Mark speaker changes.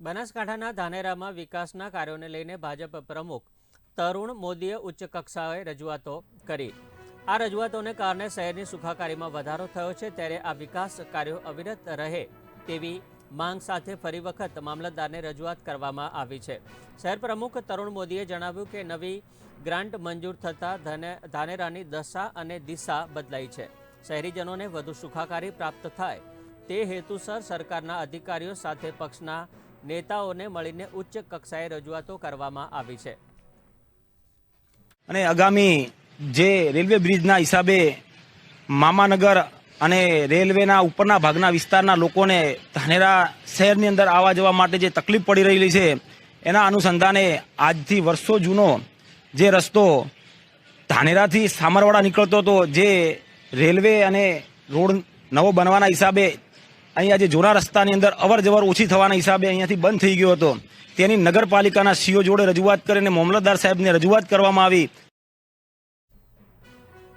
Speaker 1: બનાસકાંઠાના ધાનેરામાં વિકાસના કાર્યોને લઈને ભાજપ પ્રમુખ તરુણ મોદીએ ઉચ્ચ કક્ષાએ રજૂઆતો કરી. આ રજૂઆતોને કારણે શહેરની સુખાકારીમાં વધારો થયો છે, ત્યારે આ વિકાસ કાર્યો અવિરત રહે તેવી માંગ સાથે ફરી વખત મામલતદારને રજૂઆત કરવામાં આવી છે. શહેર પ્રમુખ તરુણ મોદીએ જણાવ્યું કે નવી ગ્રાન્ટ મંજૂર થતાં ધને, ધાનેરાની દશા અને દિશા બદલાઈ છે. શહેરીજનોને વધુ સુખાકારી પ્રાપ્ત થાય તે હેતુસર સરકારના અધિકારીઓ સાથે પક્ષના નેતાઓને મળીને ઉચ્ચ કક્ષાએ રજૂઆતો કરવામાં આવી છે.
Speaker 2: અને આગામી જે રેલવે બ્રિજના હિસાબે મામાનગર અને રેલવેના ઉપરના ભાગના વિસ્તારના લોકોને ધાનેરા શહેરની અંદર આવવા જવા માટે જે તકલીફ પડી રહેલી છે, એના અનુસંધાને આજથી વર્ષો જૂનો જે રસ્તો ધાનેરાથી સામરવાડા નીકળતો હતો, જે રેલવે અને રોડ નવો બનવાના હિસાબે અહીંયા જે જોરા રસ્તાની અંદર અવર જવર ઓછી થવાના હિસાબે અહીંયાથી બંધ થઈ ગયો હતો. તેની નગરપાલિકાના સીઓ જોડે રજૂઆત કરીને મામલતદાર સાહેબને રજૂઆત કરવામાં આવી.